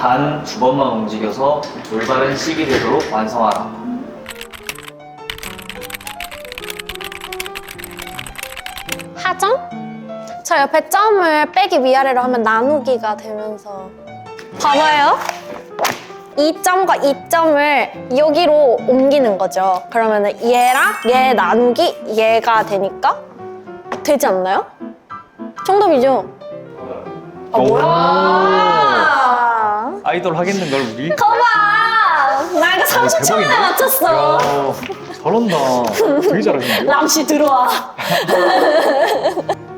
단 두 번만 움직여서 올바른 식이 되도록 완성하라. 하점? 저 옆에 점을 빼기 위아래로 하면 나누기가 되면서 봐봐요. 이 점과 이 점을 여기로 옮기는 거죠. 그러면 얘랑 얘 나누기 얘가 되니까 되지 않나요? 정답이죠? 아 뭐야? 아이돌 하겠는 걸 우리? 거봐! 나 이거 30초 만에 맞췄어. 잘한다. 되게 잘하시는데? 람씨 들어와.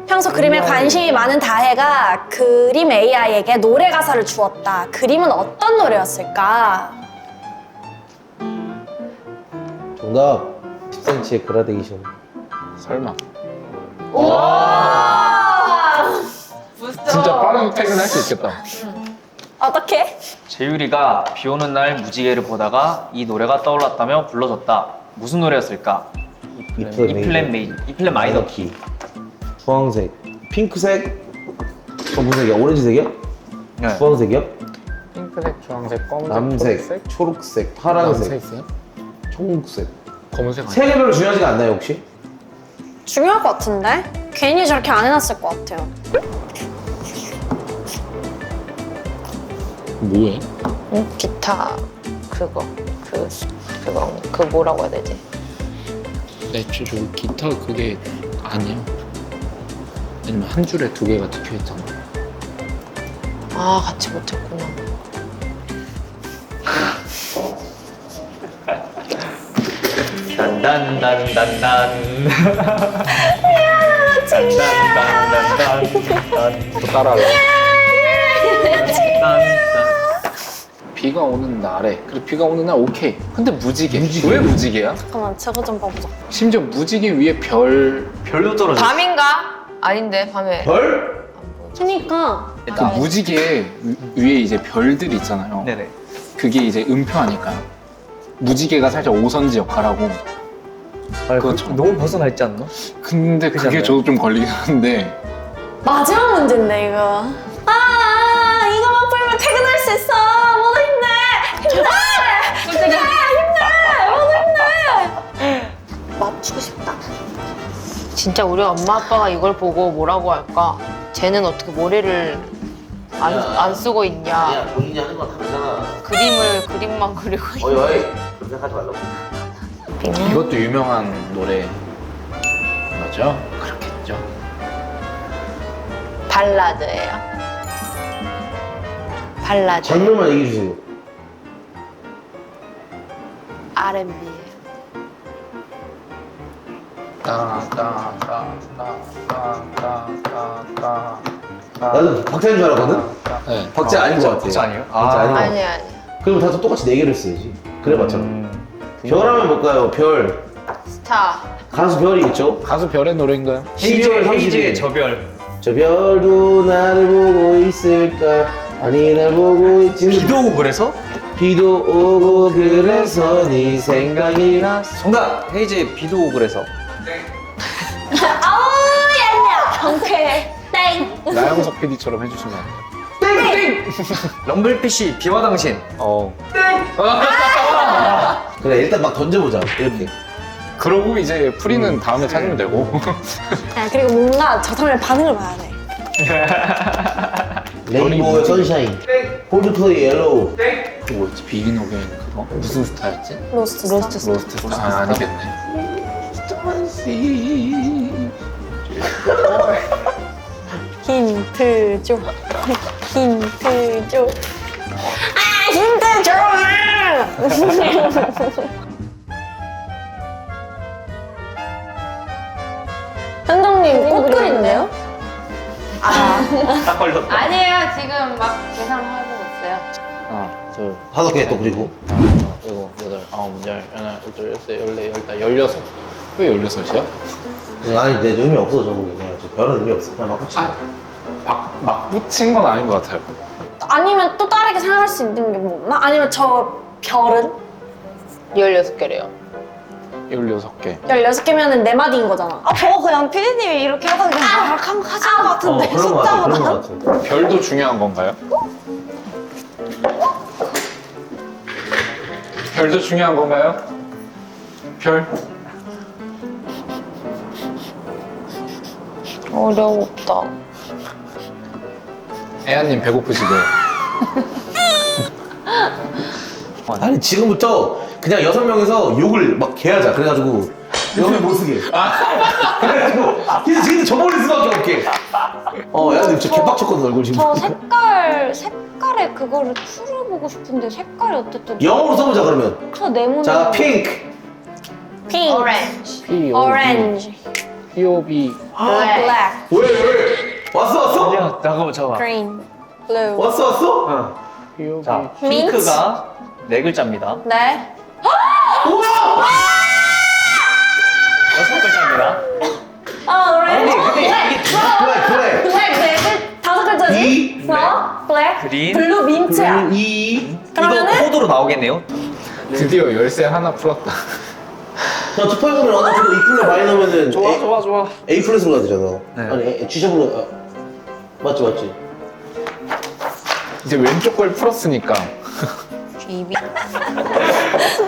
평소 그림에 관심이 많은 다혜가 그림 AI에게 노래 가사를 주었다. 그림은 어떤 노래였을까? 정답 10cm의 그라데이션 설마. 와! 진짜 빠른 퇴근할 수 있겠다. 어떻게? 재율이가 비 오는 날 무지개를 보다가 이 노래가 떠올랐다며 불러줬다. 무슨 노래였을까? 이이 플랫 메이, 이 플랫 마이너 키. 키 주황색 핑크색 어 무슨 색이야? 오렌지색이야? 네. 주황색이야? 핑크색, 주황색, 검은색, 남색, 초록색, 초록색, 파란색, 남색이요? 청록색 검은색 아니야? 세 개별로 중요하지가 않나요 혹시? 중요할 것 같은데? 괜히 저렇게 안 해놨을 것 같아요. 뭐해? 응? 기타 그거 그 그거 그 뭐라고 해야 되지? 내 저, 저 기타 그게 아니야. 아니면 한 줄에 두 개가 찍혀 있잖아. 아 같이 못 했구나. 단단단단단. 단단단단단. 또 따라하라. 비가 오는 날에 그래 비가 오는 날 오케이. 근데 무지개. 무지개. 왜 무지개야? 잠깐만, 저거 좀 봐보자. 심지어 무지개 위에 별. 별로 떨어져. 밤인가? 아닌데 밤에. 별? 그니까. 그 무지개 위- 위에 이제 별들이 있잖아요. 네네. 그게 이제 음표 아닐까요? 무지개가 살짝 오선지 역할하고. 아, 그거 그, 참- 너무 벗어나 있지 않나? 근데 그지 그게 않나요? 저도 좀 걸리긴 하는데. 마지막 문제인데, 이거. 아, 이거만 풀면 퇴근할 수 있어. 힘내! 힘내! 힘내! 힘내! 모두 힘내! 맞추고 싶다. 진짜 우리 엄마 아빠가 이걸 보고 뭐라고 할까? 쟤는 어떻게 모래를 안, 안 쓰고 있냐? 본인이 하는 건 다르잖아 그림을 그림만 그리고 있- 어이 어이 그렇게 생각하지 말라고 빙. 이것도 유명한 노래 맞죠? 그렇겠죠. 발라드예요. 발라드. 장르만 얘기해 주세요 R&B예요. 따따따따따따따. 나도 박자인 줄 알았거든? 네. 박자 아닌 것 같아 박자 아니에요? 박자 아. 아닌 것 같아 아니 아니. 그럼 다 똑같이 네 개를 써야지 그래 맞잖아 음. 별하면 뭘까요? 별 스타. 가수 별이 있죠? 가수 별의 노래인가요? 12월 헤이즈의 30일 저별. 저 별도 나를 보고 있을까 아니 날 보고 있지 비도 오고 그래서? 비도 오고 그래서 네 생각이 나 정답! 헤이즈의 비도 오고 그래서. 아우, 얄미워. 경쾌해. 땡. 나영석 PD처럼 해주시면 안 돼요? 럼블피쉬 비와 당신. 어. 그래 일단 막 던져보자 이렇게 그러고 이제 풀이는 다음에 찾으면 되고. 야, 그리고 뭔가 저 사람의 반응을 봐야 돼. 레인보우 선샤인 홀드 투 옐로우 그 뭐였지? 비긴 어게인 그거? 무슨 스타였지? 로스트 로스트 스타. 로스트 스타. 아, 아니겠네. 힌트 줘. 힌트 줘. 아, 힌트 줘! 현정님 꽃 그린데요? 딱 걸렸다. 아니에요. 지금 막 계산하고 둘, 다섯 개 또 그리고 하나, 일곱, 여덟, 아홉, 열, 하나, 둘, 열셋, 열네, 열다, 열여섯. 왜 열여섯이야? 아니 내 의미 없어 저거 그냥 저 별은 의미 없어 그냥 막 붙여 아, 막, 막 붙인 건 아닌 것 같아요. 아니면 또 다르게 생각할 수 있는 게 뭐나? 아니면 저 별은? 16개래요. 열여섯 개. 16개면은 네 마디인 거잖아. 아, 저거 그냥 피디님이 이렇게 해서 그냥 막 하면 하신 것어 같은데, 그런 거 같아 그런 숫자보다. 거 같아 별도 중요한 건가요? 별도 중요한 건가요? 별? 어려웠다. 애아님 배고프시대요. 아니 지금부터 그냥 여섯 명에서 욕을 막 개하자 그래가지고 여기 못 쓰게 그래가지고 그래서 지금 저 멀리 수밖에 없게 어 야, 근데 진짜 개빡쳤거든 얼굴 지금 저 색깔 색깔에 그거를 풀어보고 싶은데 색깔이 어쨌든 영어로 써보자 그러면 저 네모네. 자 핑크 핑크, 오렌지. P 오렌지, P O B 블랙, 왜 왜? 왔어 왔어? 야, 잠깐만 잠깐만. 그린, 블루. 왔어 왔어? 응. P O B 자, 민트. 핑크가 네 글자입니다. 네. 여섯 글자입니다. 아 오렌지. 근데 이게 블랙 블랙 블랙 네 글, 다섯 글자지? 이, 어? 블랙, 그린, 블루, 민트야. 이 그러면은? 이거 코드로 나오겠네요. 드디어 열쇠 하나 풀었다. 저 투표하면 어느 정도 이 플랫 많이 넣으면은 A, 좋아 좋아. A 플랫으로 가야 되잖아 네. 아니 G샵으로 아, 맞지 맞지 이제 왼쪽 걸 풀었으니까 GB.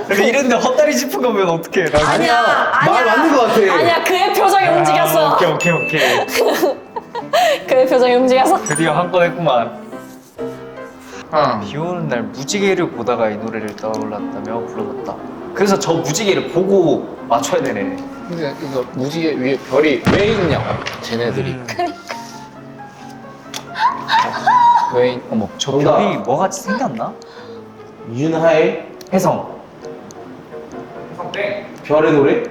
근데 이런데 헛다리 짚은 거면 어떡해. 나 아니야, 아니야. 말 맞는 것 같아. 아니야, 그의 표정이 아, 움직였어. 오케이 오케이 오케이. 그의 표정이 움직였어. 드디어 한 건 했구만. 아, 비 오는 날 무지개를 보다가 이 노래를 떠올랐다며 불러줬다. 그래서 저 무지개를 보고 맞춰야 되네. 근데 이거 무지개 위에 별이 왜 있냐고 쟤네들이 음. 왜 있... 어머, 저 정답. 별이 뭐같이 생겼나? 윤하의 혜성. 별의 노래?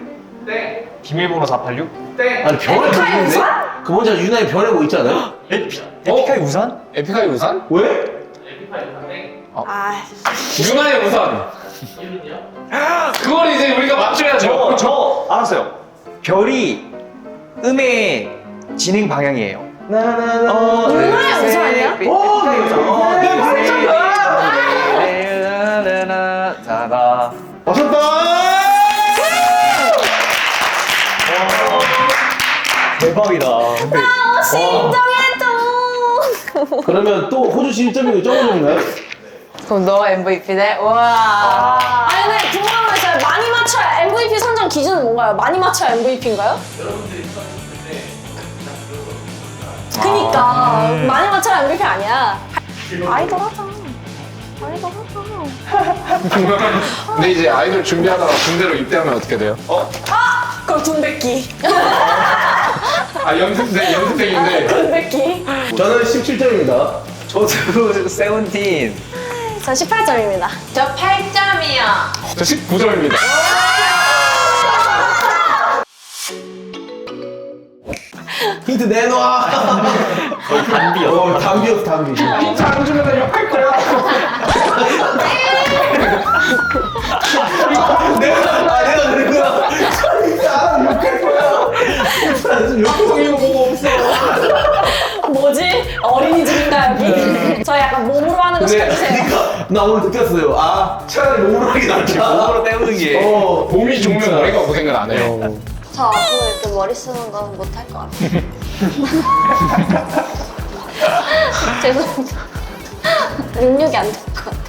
비밀번호 486? 아니 별의 에픽하이 노래인데? 그 뭔지 알아? 윤하의 별의 뭐? 에피, 에픽하이 우산? 에픽하이 우산? 왜? 아, 유나의 우산 그걸 이제 우리가 맞춰야죠 저, 저 알았어요. 별이 음의 진행 방향이에요. 나나나 어, 누나의 네, 우산이야? 네, 오, 에픽하이 우산. 어, 네, 네, 맞췄다. 네, 네, 라라라, 자가. 맞췄다! 대박이다. 근데 혹시 인정해줘. 그러면 또 호주시 1점이고 점점인가요? 그럼 너가 MVP네? 와. 아니 근데 궁금한 거 있어요. 많이 맞춰야 MVP 선정 기준은 뭔가요? 많이 맞춰야 MVP인가요? 그니까 많이 맞춰야 MVP 아니야. 아이돌 하자. 아이돌 하자. 근데 이제 아이돌 준비하다가 군대로 입대하면 어떻게 돼요? 어? 그럼 군백기. 아 연습생 연습생인데 군백기. 저는 17점입니다. 저도 세븐틴. 저 18점입니다. 저 8점이요. 저 19점입니다 힌트 내놔! 거의 단비였어. 어, 담비였어, 담비. 힌트 안 주면 나 욕할 거야 내가, 아, 내가 그랬구나. 아, 욕할 거야. 욕구성 이거 뭐가 없어. 뭐지? 어린이집인가 여기? 저 약간 몸으로 하는 거 근데, 시켜주세요. 그니까, 나 오늘 느꼈어요. 아, 차라리 몸으로 하기 낫다. 몸으로 때우는 게. 어, 봄이 좋으면 머리가 고생은 안 해요 저 앞으로 이렇게 머리 쓰는 거 못할 것 같아요. 죄송합니다. 능력이 안 될 것 같아요.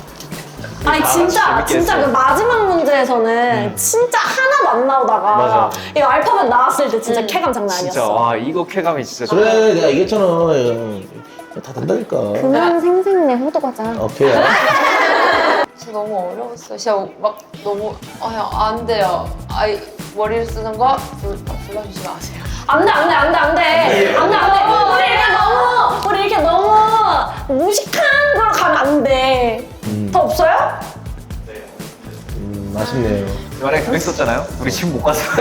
아니 진짜 진짜 그. 마지막 문제에서는 진짜 하나도 안 나오다가 맞아. 이 알파벳 나왔을 때 진짜 쾌감 장난 아니었어. 진짜 와 이거 쾌감이 진짜. 그래, 내가 얘기했잖아. 야, 다 된다니까. 그만 생생내 호두과자. 오케이. 진짜 너무 어려웠어요. 진짜 막 너무 아야 안 돼요. 아이 머리를 쓰는 거 불, 불러주지 마세요. 안돼 안돼 안돼 안돼 안돼 안돼 우리 이렇게 너무 우리 이렇게 너무 무식한 걸 가면 안돼. 더 없어요? 음, 아쉽네요. 이번에 그랬었잖아요. 우리 지금 못 갔어.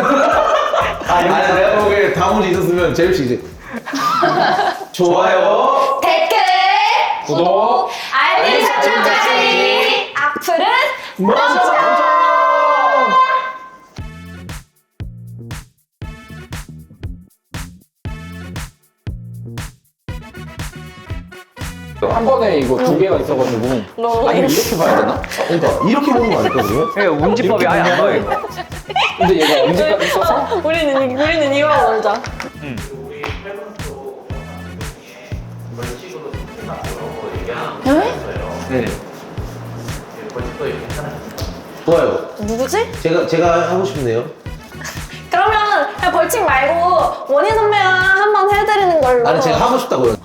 아니, 내가 보기에 다음 문제 있었으면 제일 씨 이제. 좋아요. 댓글 구독 알림 설정까지 악플은 먼저! 개가 있어가지고 아니 이렇게 봐야 되나? 그러니까, 이렇게 보는 거 아닐까, 그러면? 네, 운지법이 아예 안 보여. 근데 얘가 엄지까지 써서 우리는 우리는 이거 놀자. 이렇게 하나. 좋아요. 누구지? 제가 제가 하고 싶네요. 그러면 그냥 벌칙 말고 원희 선배가 한번 해드리는 걸로. 아니 제가 하고 싶다고요.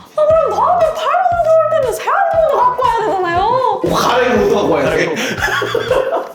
声がすご